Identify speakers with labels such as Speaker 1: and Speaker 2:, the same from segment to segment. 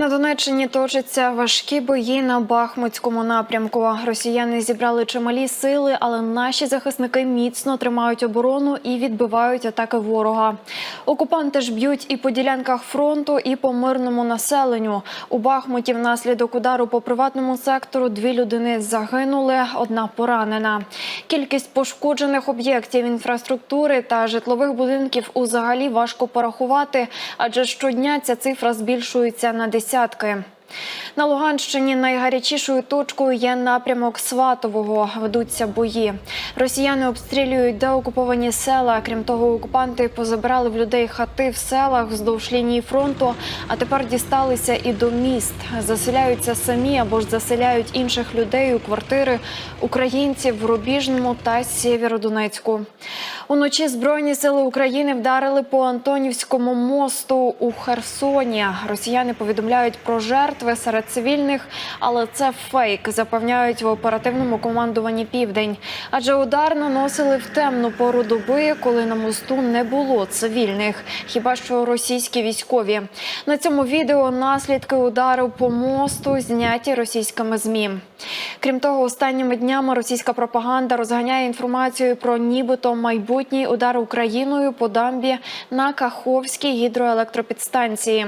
Speaker 1: На Донеччині точаться важкі бої на Бахмутському напрямку. Росіяни зібрали чималі сили, але наші захисники міцно тримають оборону і відбивають атаки ворога. Окупанти ж б'ють і по ділянках фронту, і по мирному населенню. У Бахмуті внаслідок удару по приватному сектору дві людини загинули, одна поранена. Кількість пошкоджених об'єктів інфраструктури та житлових будинків узагалі важко порахувати, адже щодня ця цифра збільшується на десятки. На Луганщині найгарячішою точкою є напрямок Сватового. Ведуться бої. Росіяни обстрілюють деокуповані села. Крім того, окупанти позабирали в людей хати в селах вздовж лінії фронту, а тепер дісталися і до міст. Заселяються самі або ж заселяють інших людей у квартири українців в Рубіжному та Сєвєродонецьку. Уночі Збройні сили України вдарили по Антонівському мосту у Херсоні. Росіяни повідомляють про жертви серед цивільних, але це фейк, запевняють в оперативному командуванні Південь. Адже удар наносили в темну пору доби, коли на мосту не було цивільних, хіба що російські військові. На цьому відео наслідки удару по мосту зняті російськими змі. Крім того, останніми днями російська пропаганда розганяє інформацію про нібито майбутній удар Україною по дамбі на Каховській гідроелектропідстанції.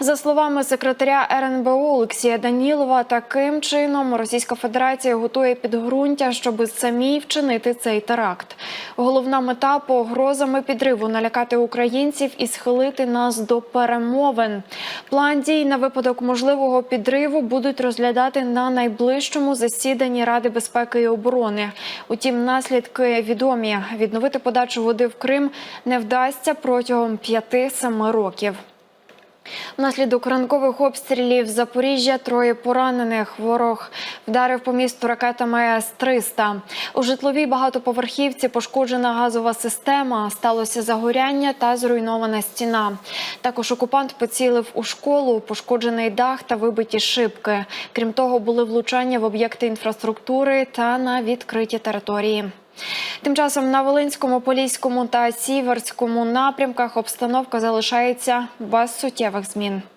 Speaker 1: За словами секретаря РНБО Олексія Данілова, таким чином Російська Федерація готує підґрунтя, щоб самі вчинити цей теракт. Головна мета погрозами підриву налякати українців і схилити нас до перемовин. План дій на випадок можливого підриву будуть розглядати на найближчому засіданні Ради безпеки і оборони. Утім, наслідки відомі. Відновити подачу води в Крим не вдасться протягом 5-7 років. Внаслідок ранкових обстрілів Запоріжжя троє поранених. Ворог вдарив по місту ракетами С-300. У житловій багатоповерхівці пошкоджена газова система, сталося загоряння та зруйнована стіна. Також окупант поцілив у школу, пошкоджений дах та вибиті шибки. Крім того, були влучання в об'єкти інфраструктури та на відкриті території. Тим часом на Волинському, Поліському та Сіверському напрямках обстановка залишається без суттєвих змін.